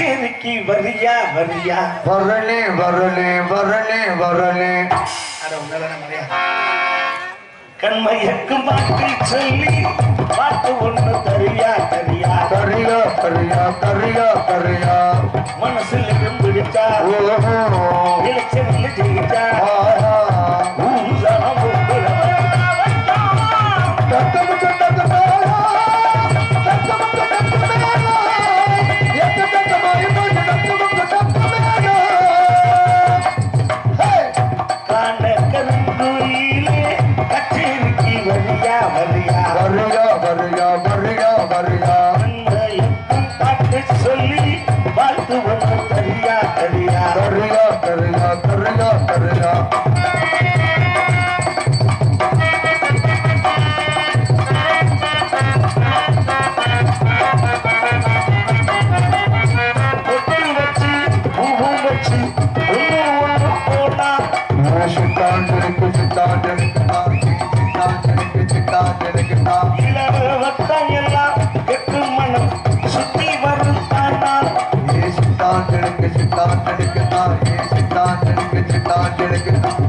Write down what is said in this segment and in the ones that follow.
கச்சேரிக்கு வரியா வரியா வரலே வரலே வரலே வரலே அட உன்னதான மரியா. கண்மையக்கும் பாட்டு சொல்லி பாட்டு ஒண்ணு தரியா தரியா தரியா தரியா கரியா கரியா ചിട്ടാ കിണക്ക് ചിട്ടാ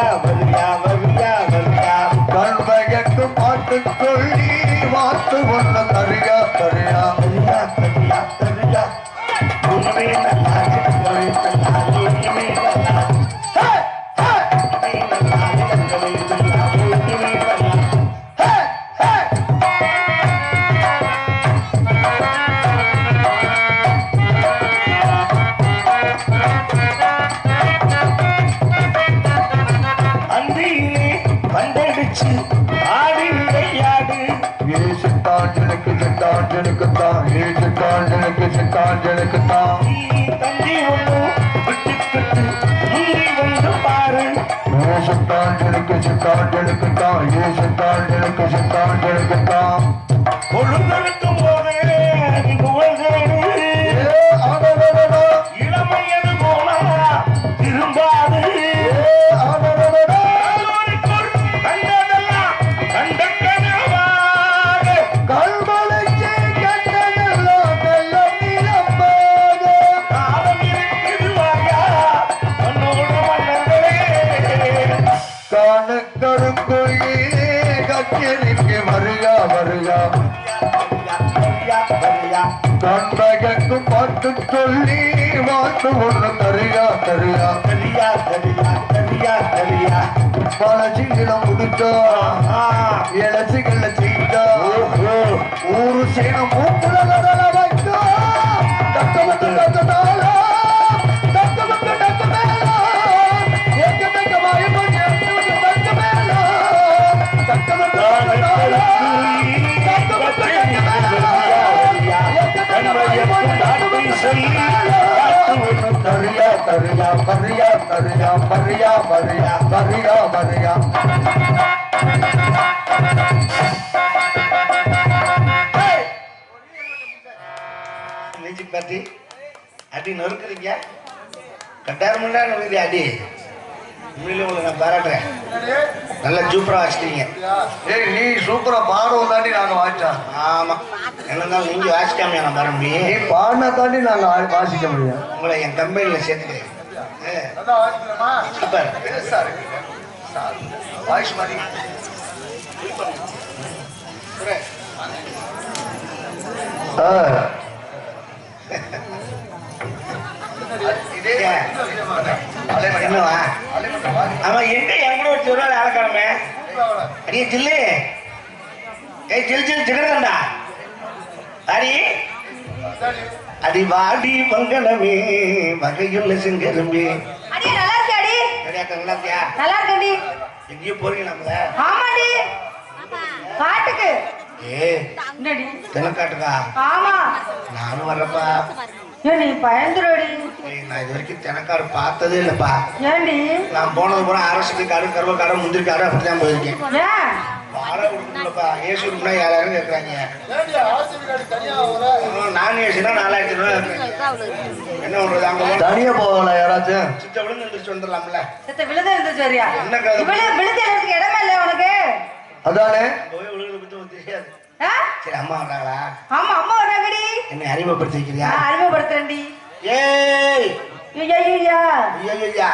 வரியா வரியா வரியா வரியா கண்பயக்கு பாட்டு சொல்லி வாத்து ஒன்று ஆடி விளையாடு ஏ சித்தாஞ்சனுக்கு சித்தாஞ்சனுக்குத்தான் ஏ சித்தாஞ்சனுக்கு சித்தாஞ்சனுக்குத்தான் நீ தந்தி ஒண்ணு விட்டுக்கிட்டு முந்தி வந்து பாரு. ஏ சித்தாஞ்சனுக்கு சித்தாஞ்சனுக்குத்தான் ஏ சித்தாஞ்சனுக்கு போதே வரியா வரியா வரியா வரியா கண்பகக்கு பாட்டு சொல்லி வாட்டு ஒன்று தரியா தரியா தரியா தரியா தரியா தரியா பழச்சிங்கிலம் முடிச்சா இளச்சிகள செய்தா ஊரு சேனம் மூக்குல கடல தரியா தரியா பரியா தரியா பரியா பரியா பரியா பரியா மியூசிக் பார்ட்டி அடி நொறுக்குறீங்க? கட்டாயம் நொறுக்குது அடி. உண்மையிலே உங்களை நான் பாராட்டுறேன். நல்லா சூப்பராக வச்சுட்டீங்க ஏய் நீ சூப்பரா பாடவும் தாண்டி நாங்க வாய்ச்சா ஆமாம் என்னதான் நீங்கள் வாசிக்காமையா நான் நீ பாடினா தாண்டி நாங்க ஆ- வாசிக்க முடியும். உங்களை என் கம்பெனியில் சேர்த்துக்கிறேன். சூப்பர். வாய்ஸ் மாதிரி. என்னவா? அவன் எங்க என் கூட ஒரு சொல்றாரு ஆளக்கிழமை அடியே ஜில்லு. ஏய் ஜில் ஜில் ஜிகர்தண்டா அடி. அடி வாடி மங்களமே வகையுள்ள செங்கரும்பே அடி நல்லா இருக்கு அடி? நல்லா இருக்கியா? நல்லா இருக்கடி எங்கேயோ போறீங்க நம்மள. ஆமாடி. பாட்டுக்கு ஏ என்னடி? தெனக்காட்டுக்கா ஆமா. நானும் வர்றப்பா. ஏன் நீ பயந்துருடி நான் இது வரைக்கும் தெனக்காடு பார்த்ததே இல்லப்பா. ஏண்டி? நான் போனது பூரா அரசுக்கு காடு கருவ காடு முந்திரி காடு அப்படிதான் போயிருக்கேன் ஏன் வாடகை கொடுக்கணும்லப்பா. ஏசி ஏழாயிரம் கேட்குறாங்க நான் ஏசினா நாலாயிரத்தி ரூபா என்ன பண்றது அங்க தனியா போவாங்களா யாராச்சும். சித்த விழுந்து எந்திரிச்சு வந்துடலாம்ல. செத்த விழுது இருந்துச்சு வரியா? என்ன கதை? விழு விழுது எடுத்துக்க இடமே இல்லையா உனக்கு? அதானே? போய் விழுந்து தெரியாது? சரி அம்மா வர்றாங்களா? ஆமா அம்மா வர்றாங்கடி. என்ன அறிமுகப்படுத்தி வைக்கிறியா அறிமுகப்படுத்துறேன்டி. ஏய்! ஐயா ஐயா ஐயா ஐயா